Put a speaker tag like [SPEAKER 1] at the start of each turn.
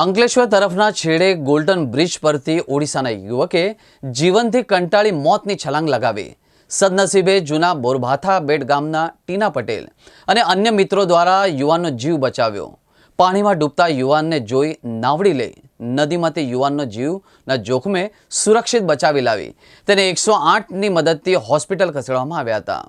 [SPEAKER 1] અંકલેશ્વર તરફના છેડે golden bridge પરથી ઓડિશાના યુવકે જીવનથી કંટાળી મોતની છલાંગ લગાવી. સદનસીબે જૂના બોરભાથા બેટ ગામના ટીના પટેલ અને અન્ય મિત્રો દ્વારા યુવાનનો જીવ બચાવ્યો. પાણીમાં ડૂબતા યુવાનને જોઈ નાવડી લઈ નદીમાંથી યુવાનનો જીવના જોખમે સુરક્ષિત બચાવી લાવી. તેને એકસો આઠની મદદથી હોસ્પિટલ ખસેડવામાં આવ્યા હતા.